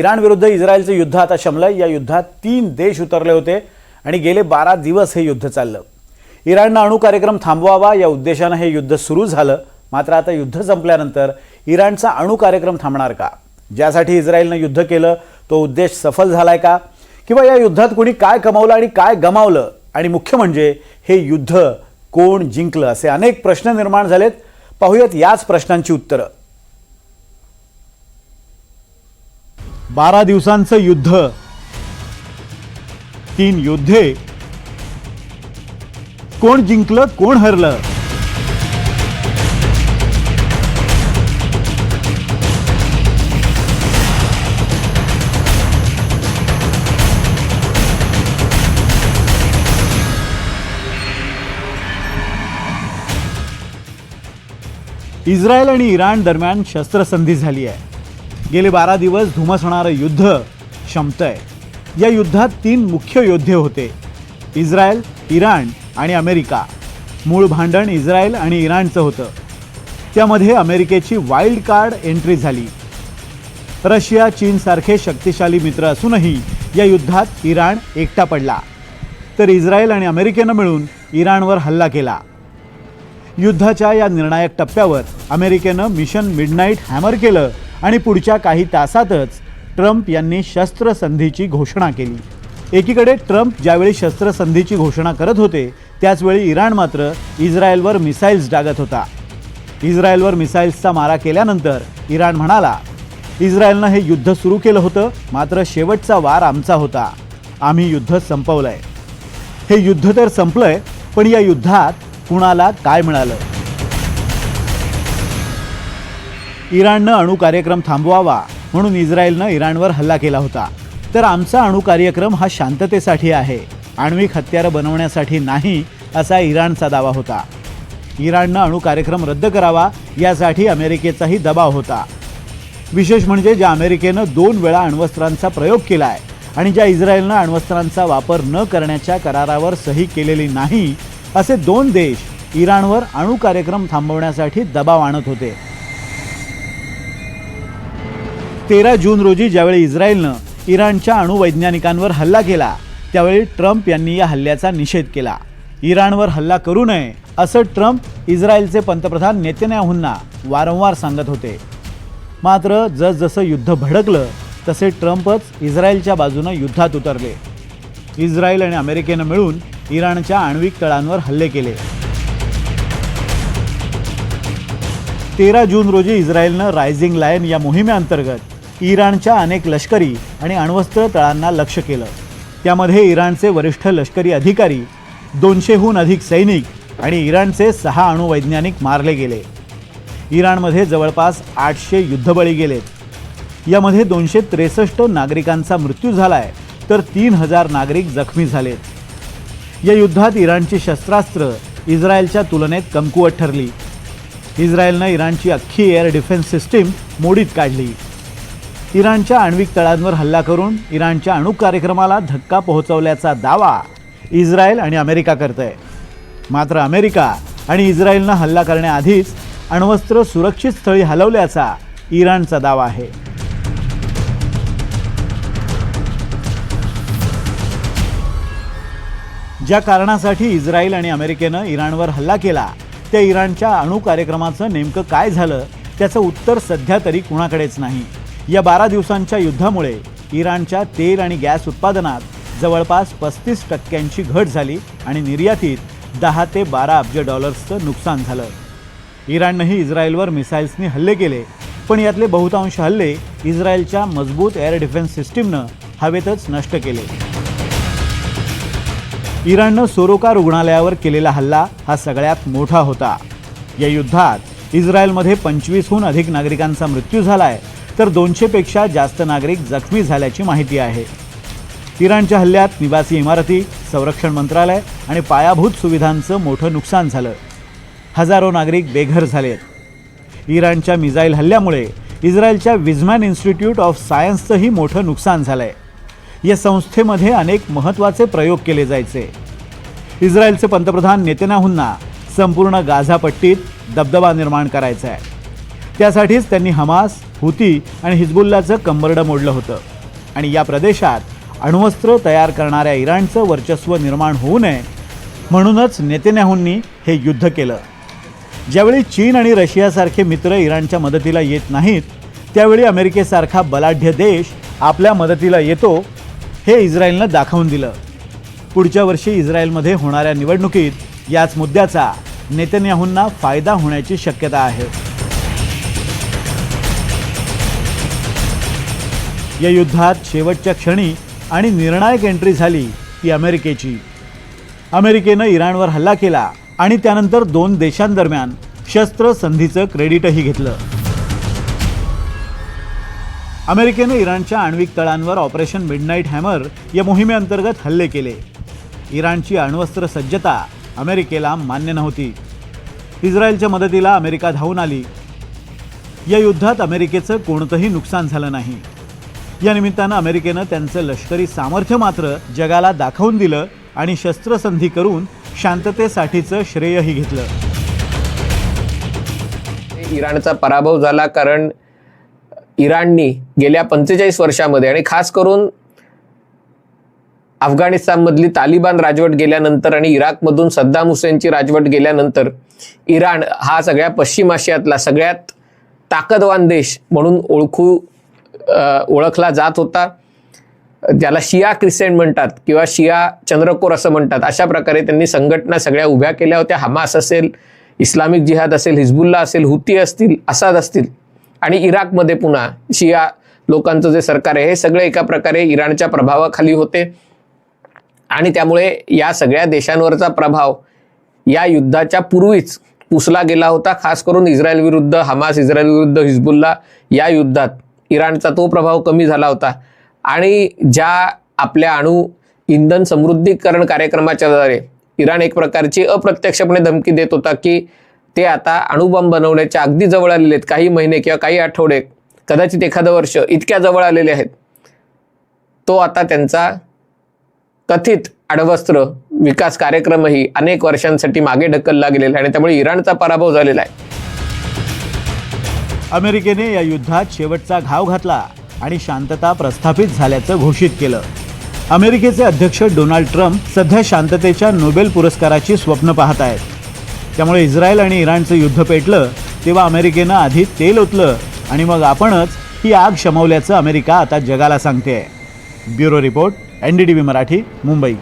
Iran विरुद्ध इस्रायलचं युद्ध आता शमलं या युद्धात तीन देश उतरले होते आणि गेले बारा दिवस हे युद्ध चाललं. इराणनं अणू कार्यक्रम थांबवावा या उद्देशानं हे युद्ध सुरू झालं. मात्र आता युद्ध संपल्यानंतर इराणचा अणु कार्यक्रम थांबणार का? ज्यासाठी इस्रायलनं युद्ध केलं तो उद्देश सफल झालाय का? किंवा या युद्धात कोणी काय कमावलं आणि काय गमावलं? आणि मुख्य म्हणजे हे युद्ध कोण जिंकलं? असे अनेक प्रश्न निर्माण झालेत. पाहूयात याच प्रश्नांची उत्तरं. बारा दिवसांचं युद्ध. तीन योद्धे. कोण जिंकलं कोण हरलं? इस्रायल आणि इराण दरम्यान शस्त्रसंधी झाली आहे. गेले बारा दिवस धुमसणारं युद्ध शमतंय. या युद्धात तीन मुख्य योद्धे होते. इस्रायल इराण आणि अमेरिका. मूळ भांडण इस्रायल आणि इराणचं होतं. त्यामध्ये अमेरिकेची वाईल्ड कार्ड एंट्री झाली. रशिया चीनसारखे शक्तिशाली मित्र असूनही या युद्धात इराण एकटा पडला. तर इस्रायल आणि अमेरिकेनं मिळून इराणवर हल्ला केला. युद्धाच्या या निर्णायक टप्प्यावर अमेरिकेनं मिशन मिडनाईट हॅमर केलं आणि पुढच्या काही तासातच ट्रम्प यांनी शस्त्रसंधीची घोषणा केली. एकीकडे ट्रम्प ज्यावेळी शस्त्रसंधीची घोषणा करत होते त्याचवेळी इराण मात्र इस्रायलवर मिसाईल्स डागत होता. इस्रायलवर मिसाईल्सचा मारा केल्यानंतर इराण म्हणाला इस्रायलनं हे युद्ध सुरू केलं होतं मात्र शेवटचा वार आमचा होता. आम्ही युद्ध संपवलंय. हे युद्ध तर संपलंय पण या युद्धात कुणाला काय मिळालं? इराणनं अणू कार्यक्रम थांबवावा म्हणून इस्रायलनं इराणवर हल्ला केला होता. तर आमचा अणू कार्यक्रम हा शांततेसाठी आहे. आण्विक हत्यारं बनवण्यासाठी नाही असा इराणचा दावा होता. इराणनं अणू कार्यक्रम रद्द करावा यासाठी अमेरिकेचाही दबाव होता. विशेष म्हणजे ज्या अमेरिकेनं दोन वेळा अण्वस्त्रांचा प्रयोग केला आहे आणि ज्या इस्रायलनं अण्वस्त्रांचा वापर न करण्याच्या करारावर सही केलेली नाही असे दोन देश इराणवर अणू कार्यक्रम थांबवण्यासाठी दबाव आणत होते. तेरा जून रोजी ज्यावेळी इस्रायलनं इराणच्या अणुवैज्ञानिकांवर हल्ला केला त्यावेळी ट्रम्प यांनी या हल्ल्याचा निषेध केला. इराणवर हल्ला करू नये असं ट्रम्प इस्रायलचे पंतप्रधान नेतन्याहूंना वारंवार सांगत होते. मात्र जसजसं युद्ध भडकलं तसे ट्रम्पच इस्रायलच्या बाजूनं युद्धात उतरले. इस्रायल आणि अमेरिकेनं मिळून इराणच्या आण्विक तळांवर हल्ले केले. तेरा जून रोजी इस्रायलनं रायझिंग लायन या मोहिमेअंतर्गत इराणच्या अनेक लष्करी आणि अण्वस्त्र तळांना लक्ष केलं. त्यामध्ये इराणचे वरिष्ठ लष्करी अधिकारी दोनशेहून अधिक सैनिक आणि इराणचे सहा अणुवैज्ञानिक मारले गेले. इराणमध्ये जवळपास आठशे युद्धबळी गेलेत. यामध्ये दोनशे त्रेसष्ट नागरिकांचा मृत्यू झालाय तर तीन हजार नागरिक जखमी झालेत. या युद्धात इराणची शस्त्रास्त्र इस्रायलच्या तुलनेत कमकुवत ठरली. इस्रायलनं इराणची अख्खी एअर डिफेन्स सिस्टीम मोडीत काढली. इराणच्या आण्विक तळांवर हल्ला करून इराणच्या अणु कार्यक्रमाला धक्का पोहोचवल्याचा दावा इस्रायल आणि अमेरिका करत आहे मात्र अमेरिका आणि इस्रायलनं हल्ला करण्याआधीच अण्वस्त्र सुरक्षित स्थळी हलवल्याचा इराणचा दावा आहे. ज्या कारणासाठी इस्रायल आणि अमेरिकेनं इराणवर हल्ला केला त्या इराणच्या अणु कार्यक्रमाचं नेमकं काय झालं त्याचं उत्तर सध्या तरी कुणाकडेच नाही. या बारा दिवसांच्या युद्धामुळे इराणच्या तेल आणि गॅस उत्पादनात जवळपास पस्तीस टक्क्यांची घट झाली आणि निर्यातीत दहा ते बारा अब्ज डॉलर्सचं नुकसान झालं. इराणनंही इस्रायलवर मिसाईल्सनी हल्ले केले पण यातले बहुतांश हल्ले इस्रायलच्या मजबूत एअर डिफेन्स सिस्टीमनं हवेतच नष्ट केले. इराणनं सोरोका रुग्णालयावर केलेला हल्ला हा सगळ्यात मोठा होता. या युद्धात इस्रायलमध्ये पंचवीसहून अधिक नागरिकांचा मृत्यू झाला आहे तर दोनशेपेक्षा जास्त नागरिक जखमी झाल्याची माहिती आहे. इराणच्या हल्ल्यात निवासी इमारती संरक्षण मंत्रालय आणि पायाभूत सुविधांचं मोठं नुकसान झालं. हजारो नागरिक बेघर झालेत. इराणच्या मिझाईल हल्ल्यामुळे इस्रायलच्या विझमॅन इन्स्टिट्यूट ऑफ सायन्सचंही मोठं नुकसान झालं आहे या संस्थेमध्ये अनेक महत्त्वाचे प्रयोग केले जायचे. इस्रायलचे पंतप्रधान नेतेनाहूंना संपूर्ण गाझापट्टीत दबदबा निर्माण करायचा आहे. त्यासाठीच त्यांनी हमास हुती आणि हिजबुल्लाचं कंबरडं मोडलं होतं. आणि या प्रदेशात अण्वस्त्र तयार करणाऱ्या इराणचं वर्चस्व निर्माण होऊ नये म्हणूनच नेतेन्याहूंनी हे युद्ध केलं. ज्यावेळी चीन आणि रशियासारखे मित्र इराणच्या मदतीला येत नाहीत त्यावेळी अमेरिकेसारखा बलाढ्य देश आपल्या मदतीला येतो हे इस्रायलनं दाखवून दिलं. पुढच्या वर्षी इस्रायलमध्ये होणाऱ्या निवडणुकीत याच मुद्द्याचा नेतन्याहूंना फायदा होण्याची शक्यता आहे. या युद्धात शेवटच्या क्षणी आणि निर्णायक एंट्री झाली ती अमेरिकेची. अमेरिकेनं इराणवर हल्ला केला आणि त्यानंतर दोन देशांदरम्यान शस्त्र संधीचं क्रेडिटही घेतलं. अमेरिकेनं इराणच्या आण्विक तळांवर ऑपरेशन मिडनाईट हॅमर या मोहिमेअंतर्गत हल्ले केले. इराणची अण्वस्त्र सज्जता अमेरिकेला मान्य नव्हती. इस्रायलच्या मदतीला अमेरिका धावून आली. या युद्धात अमेरिकेचं कोणतंही नुकसान झालं नाही. या निमित्तानं अमेरिकेनं त्यांचं लष्करी सामर्थ्य मात्र जगाला दाखवून दिलं आणि शस्त्रसंधी करून शांततेसाठीचं श्रेयही घेतलं. इराणचा पराभव झाला कारण इराणनी गेल्या पंचेचाळीस वर्षामध्ये आणि खास करून अफगाणिस्तानमधली तालिबान राजवट गेल्यानंतर आणि इराकमधून सद्दाम हुसेनची राजवट गेल्यानंतर इराण हा सगळ्या पश्चिम आशियातला सगळ्यात ताकदवान देश म्हणून ओळखू ओळखला जात होता. ज्याला शिया क्रिसेंट म्हणतात किंवा शिया चंद्रकोर असं म्हणतात. अशा प्रकारे त्यांनी संघटना सगळ्या उभ्या केल्या होत्या. हमास असेल इस्लामिक जिहाद असेल हिजबुल्ला असेल हुती असतील असाद असतील आणि इराकमध्ये पुन्हा शिया लोकांचं जे सरकार आहे हे सगळे एका प्रकारे इराणच्या प्रभावाखाली होते. आणि त्यामुळे या सगळ्या देशांवरचा प्रभाव या युद्धाच्या पूर्वीच पुसला गेला होता. खास करून इस्रायल विरुद्ध हमास इस्रायल विरुद्ध हिजबुल्ला या युद्धात. इराणचा तो प्रभाव कमी झाला होता. आणि ज्या आपल्या अणु इंधन समृद्धीकरण कार्यक्रमाच्या द्वारे इराण एक प्रकारची अप्रत्यक्षपणे धमकी देत होता की ते आता अणुबॉम्ब बनवण्याच्या अगदी जवळ आलेले आहेत. काही महिने किंवा काही आठवडे कदाचित एखादं वर्ष इतक्या जवळ आलेले आहेत. तो आता त्यांचा कथित अडवस्त्र विकास कार्यक्रमही अनेक वर्षांसाठी मागे ढकलला गेलेला आहे आणि त्यामुळे इराणचा पराभव झालेला आहे. अमेरिकेने या युद्धात शेवटचा घाव घातला आणि शांतता प्रस्थापित झाल्याचं घोषित केलं. अमेरिकेचे अध्यक्ष डोनाल्ड ट्रम्प सध्या शांततेच्या नोबेल पुरस्काराची स्वप्न पाहत आहेत त्यामुळे इस्रायल आणि इराणचं युद्ध पेटलं तेव्हा अमेरिकेनं आधी तेल ओतलं आणि मग आपणच ही आग शमवल्याचं अमेरिका आता जगाला सांगते bureau report N D T V Marathi Mumbai.